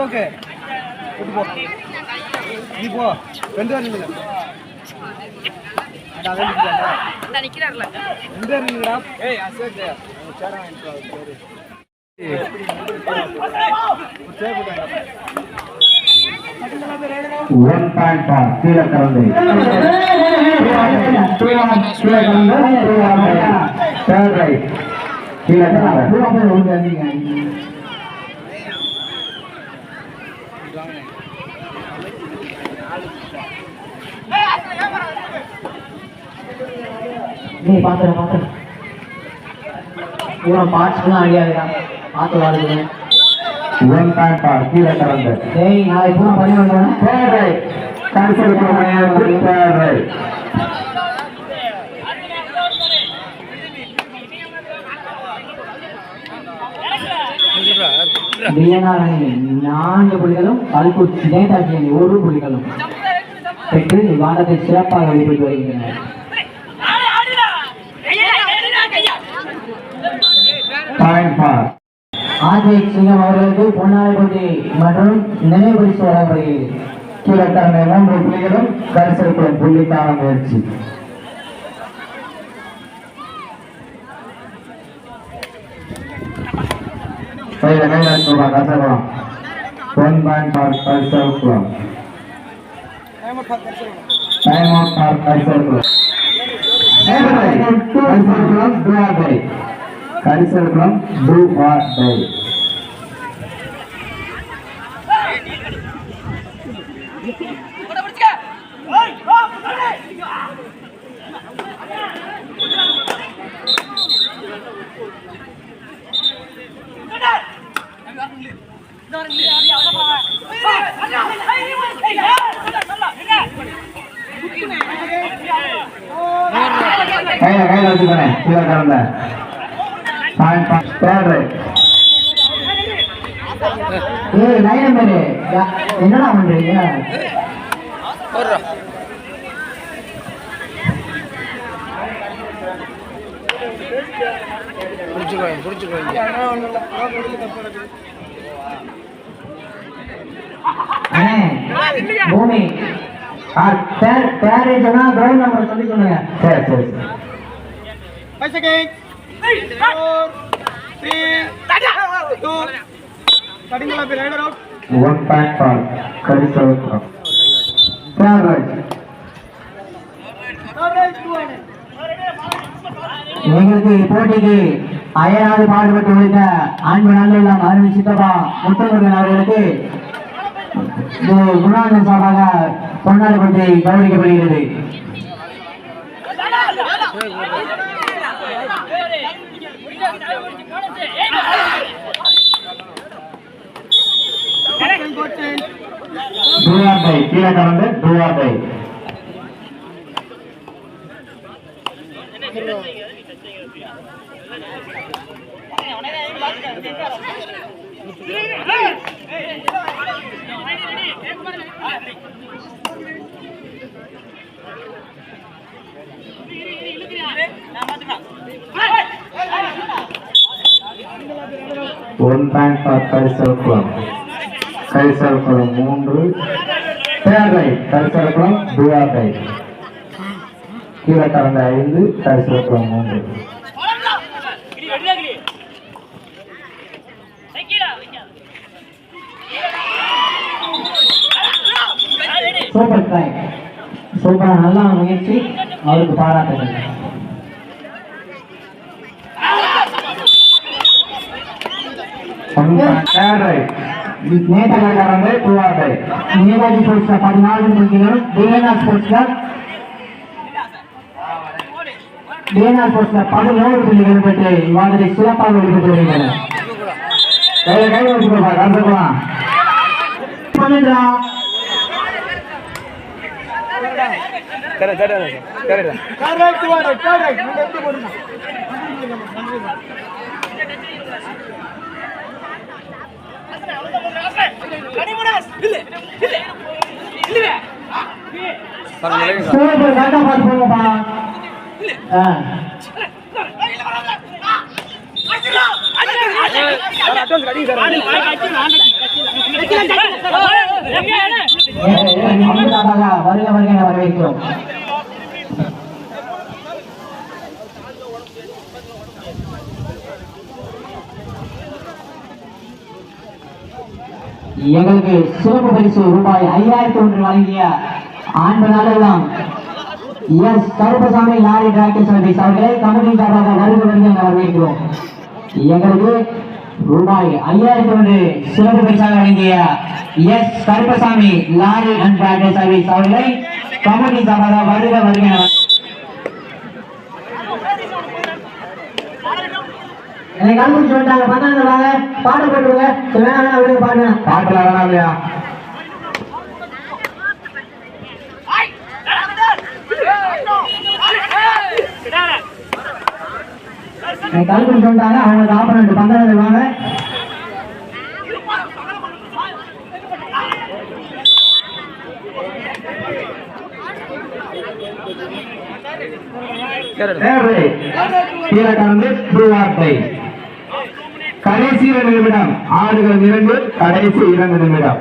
It's okay. கூட்டு போ. நீ போ. ரெண்டு பேர் நில்லுங்க. ஒன் பாயிண்ட் பார் கீழே கலந்து கீழே கலந்து. தேர்ட் ரைட் கீழே கலந்து. நீ பாத்துற பாத்துற பூரா பார்ட்ஸ்லாம் அடியாதுதான் பார்த்து பார் கீழே கலந்து டேய் நாளைக்கு பூரா பண்ணி கடைசியில் அணி நான்கு புள்ளிகளும் கல்குட் நேதாஜி அணி ஒரு புள்ளிகளும் பெற்று இவ்வாண்டத்தை சிறப்பாக வெளிப்பட்டு வருகின்றனர். பாயிண்ட் பார் ஆர்ஜே சிங்கம் அவர்களுக்கு பொன்னாலை போட்டி மற்றும் நினைவு பரிசு வழங்கப்படுகிறது கீழே கலந்த மூன்று புள்ளிகளும் கடைசியில் புள்ளிக்கான முயற்சி கையில கையில ரூபா Kasakulam one point four Karisalkulam time out four, கடைசி வரைக்கும். Time out four Karisalkulam Karisalkulam two R tie Karisalkulam two. R tie கையில கையில வச்சுக்கோனே கீழே கலந்த. என்னடா பண்றீங்க புடிச்சுக்குவாங்க, புடிச்சுக்குவாங்க. அதனால ஒண்ணும் இல்ல. அதான் முடியல, தப்பு நடக்குது. அண்ணே பூமி ஆ, பேர் பேர் சொன்னா கிரவுண்ட் நம்பர் சொல்லி சொல்லுங்க சரி சரி One back ball. Four, three, two. Starting the rider எங்களுக்கு போட்டிக்கு அயராது பாடுபட்டு உழைத்த அன்பு நல்லெல்லாம் அருமை சித்தப்பா முத்தமுருகன் அவர்களுக்கு இது குணானந்தன் சார்பாக கொண்டாடப்பட்டு கௌரவிக்கப்படுகிறது டூ ஆர் டை கீழே கலந்து two R tie one point four Karisalkulam Karisalkulam மூன்று third right Karisalkulam two R tie கீழே கலந்த ஐந்து கரிசல்குளம் மூன்று. சூப்பர் ட்ரை சூப்பரா நல்லா முயற்சி அவருக்கு பாராட்டுகள். Third right two R tie Netaji ஸ்போர்ட்ஸ்ல பதினாலு புள்ளிகளும் டிஎன்ஆர் ஸ்போர்ட்ஸ்ல டிஎன்ஆர் ஸ்போர்ட்ஸ்ல பதினோரு புள்ளிகளும் பெற்று இவ்வாறு சிறப்பாக வெளிப்பட்டு வருகின்றனர் கையில கை வச்சுக்கோப்பா கலந்துக்கலாம் பன்னெண்டா Third, third, third, third. Third right, two right, third right. நீங்க எப்படி போடுங்க? சூப்பர் கரெக்டா பாத்து போங்கப்பா ஆ. அட்வான்ஸ் கட்டிங்க சார் முதலாவதாக வருக வருக வரவேற்கிறோம் எங்களுக்கு சிறப்பு பரிசு ரூபாய் ஐயாயிரத்தி ஒன்று வழங்கிய ஆண்டு S Karuppasamy lorry tractor service அவர்களை கமிட்டி சார்பாக வருக வருக வரவேற்கிறோம். எங்களுக்கு ரூபாய் ஐயாயிரத்தி ஒன்று சிறப்பு பரிசாக வழங்கிய S Karuppasamy lorry and tractor service அவர்களை கமிட்டி சார்பாக வருக வருக. என என்னை கண்டுபிடிச்சு பண்ணாங்க பாட்டு போட்டுருங்க. பாட்டு பாட்டுல வேணாம் இல்லையா? கால் பண்ணி சொல்லிட்டாங்க அவங்களுக்கு ஆப்பனண்ட் பந்தாங்க வாங்க கடைசி இரண்டு நிமிடம். ஆடுகள் இரண்டு கடைசி இரண்டு நிமிடம்.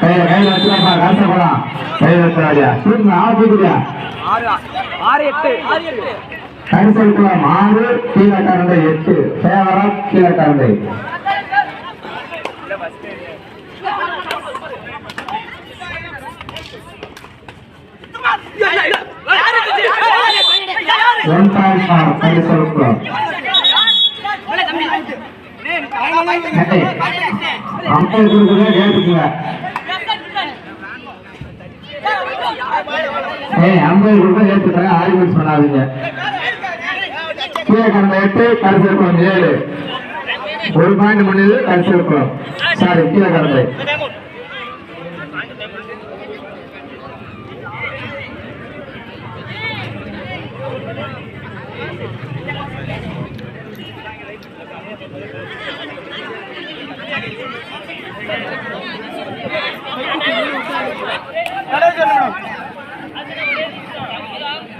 கையில கையில வச்சுக்கப்பா காசை போலாம் கையில வச்சுறாடியா சூழ்நிலை ஆப்பிக்குடியா ஆறு எட்டு ஆறு எட்டு ஆறு எட்டு சேவரம் ஒன் பாயிண்ட் அம்பை கொடுக்குறேன் கேட்டுக்குங்க ஏய் அம்பை கொடுக்க ஏற்றுக்கிறேன் ஆர்குமெண்ட்ஸ் பண்ணாதீங்க கீழக்கரண்டை எட்டு கரிசல்குளம் ஏழு ஒரு பாயிண்ட் முடியுது கரிசல்குளம் சாரி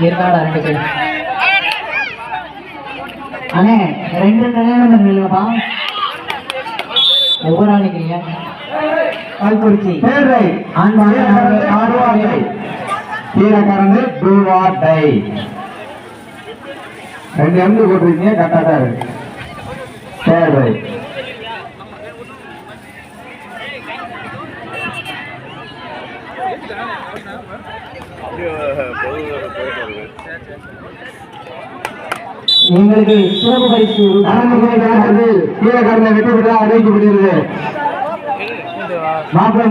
இருக்காடா ரெண்டு பேரும் அண்ணே ரெண்டு நிலையில நில்லுங்கப்பா ஒவ்வொரு ஆள் நிக்கிறீங்க கல்குறிச்சி. பேரை ஆண்பாங்க ஆடுவாங்க கீழக்கரண்டு டூ ஆர் டை ரெண்டு எம்பு போட்டிருக்கீங்க கரெக்டாக தான் இருக்கு. பேரை எங்களுக்கு சிறப்பு பரிசு கீழக்கரண்டை வெற்றி பெற்ற அறிவிக்கப்படுகிறது மாப்பிள்ளை